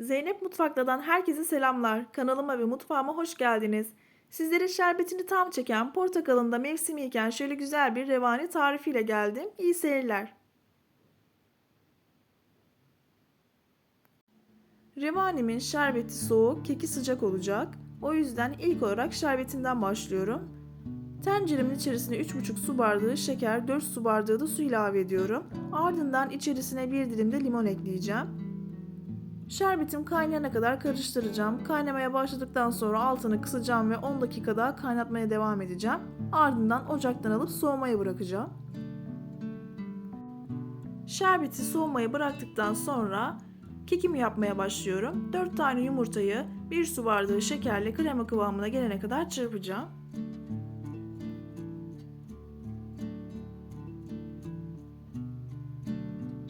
Zeynep Mutfakta'dan herkese selamlar. Kanalıma ve mutfağıma hoş geldiniz. Sizlere şerbetini tam çeken portakalın da mevsimiyken şöyle güzel bir revani tarifiyle geldim. İyi seyirler. Revanimin şerbeti soğuk, keki sıcak olacak. O yüzden ilk olarak şerbetinden başlıyorum. Tenceremin içerisine 3,5 su bardağı şeker, 4 su bardağı da su ilave ediyorum. Ardından içerisine bir dilim de limon ekleyeceğim. Şerbetim kaynayana kadar karıştıracağım. Kaynamaya başladıktan sonra altını kısacağım ve 10 dakika daha kaynatmaya devam edeceğim. Ardından ocaktan alıp soğumaya bırakacağım. Şerbeti soğumaya bıraktıktan sonra kekimi yapmaya başlıyorum. 4 tane yumurtayı 1 su bardağı şekerle krema kıvamına gelene kadar çırpacağım.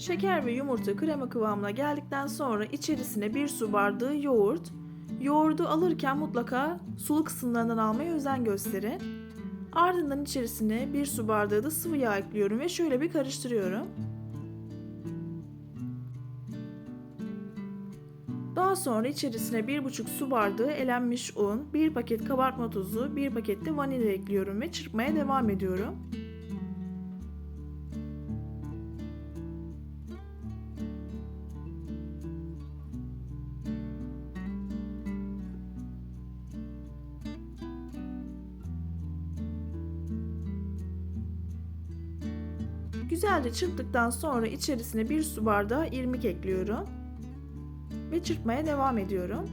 Şeker ve yumurta krema kıvamına geldikten sonra içerisine 1 su bardağı yoğurt. Yoğurdu alırken mutlaka sulu kısımlarından almaya özen gösterin. Ardından içerisine 1 su bardağı da sıvı yağ ekliyorum ve şöyle bir karıştırıyorum. Daha sonra içerisine 1,5 su bardağı elenmiş un, 1 paket kabartma tozu, 1 paket de vanilya ekliyorum ve çırpmaya devam ediyorum. Güzelce çırptıktan sonra içerisine 1 su bardağı irmik ekliyorum. Ve çırpmaya devam ediyorum.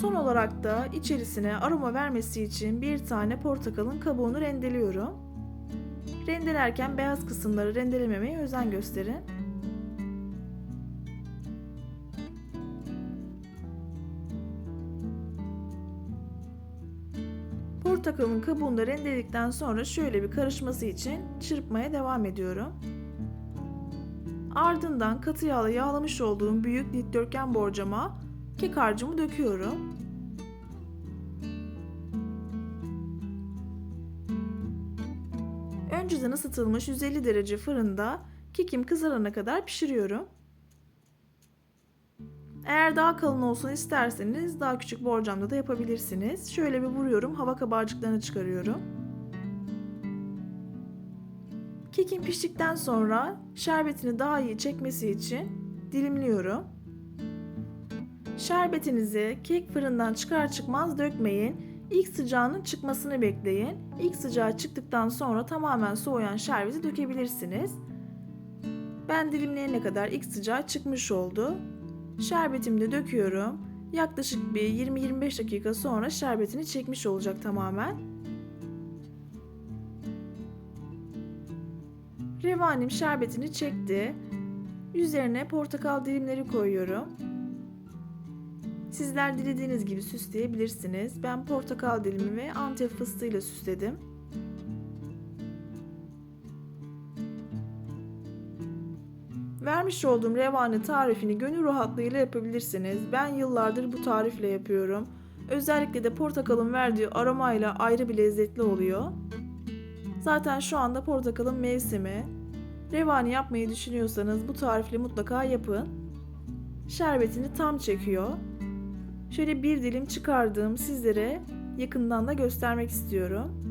Son olarak da içerisine aroma vermesi için bir tane portakalın kabuğunu rendeliyorum. Rendelerken beyaz kısımları rendelememeye özen gösterin. Portakalın kabuğunu rendeledikten sonra şöyle bir karışması için çırpmaya devam ediyorum. Ardından katı yağla yağlamış olduğum büyük dikdörtgen borcama kek harcımı döküyorum. Önceden ısıtılmış 150 derece fırında kekim kızarana kadar pişiriyorum. Eğer daha kalın olsun isterseniz daha küçük borcamda da yapabilirsiniz. Şöyle bir vuruyorum, hava kabarcıklarını çıkarıyorum. Kekin piştikten sonra şerbetini daha iyi çekmesi için dilimliyorum. Şerbetinizi kek fırından çıkar çıkmaz dökmeyin. İlk sıcağının çıkmasını bekleyin. İlk sıcağı çıktıktan sonra tamamen soğuyan şerbeti dökebilirsiniz. Ben dilimleyene kadar ilk sıcağı çıkmış oldu. Şerbetimi de döküyorum. Yaklaşık bir 20-25 dakika sonra şerbetini çekmiş olacak tamamen. Revanim şerbetini çekti. Üzerine portakal dilimleri koyuyorum. Sizler dilediğiniz gibi süsleyebilirsiniz. Ben portakal dilimi ve antep fıstığıyla süsledim. Vermiş olduğum revani tarifini gönül rahatlığıyla yapabilirsiniz. Ben yıllardır bu tarifle yapıyorum. Özellikle de portakalın verdiği aromayla ayrı bir lezzetli oluyor. Zaten şu anda portakalın mevsimi. Revani yapmayı düşünüyorsanız bu tarifle mutlaka yapın. Şerbetini tam çekiyor. Şöyle bir dilim çıkardığım sizlere yakından da göstermek istiyorum.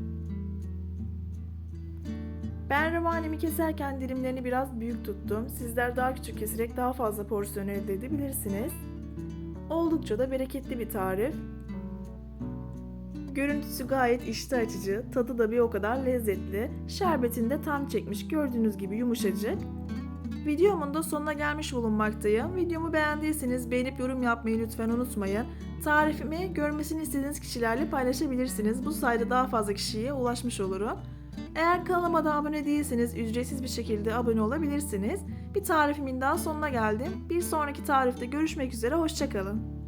Ben revanemi keserken dilimlerini biraz büyük tuttum. Sizler daha küçük keserek daha fazla porsiyon elde edebilirsiniz. Oldukça da bereketli bir tarif. Görüntüsü gayet iştah açıcı, tadı da bir o kadar lezzetli. Şerbetini de tam çekmiş gördüğünüz gibi yumuşacık. Videomun da sonuna gelmiş bulunmaktayım. Videomu beğendiyseniz beğenip yorum yapmayı lütfen unutmayın. Tarifimi görmesini istediğiniz kişilerle paylaşabilirsiniz. Bu sayede daha fazla kişiye ulaşmış olurum. Eğer kanalıma da abone değilseniz ücretsiz bir şekilde abone olabilirsiniz. Bir tarifimin daha sonuna geldim. Bir sonraki tarifte görüşmek üzere, hoşçakalın.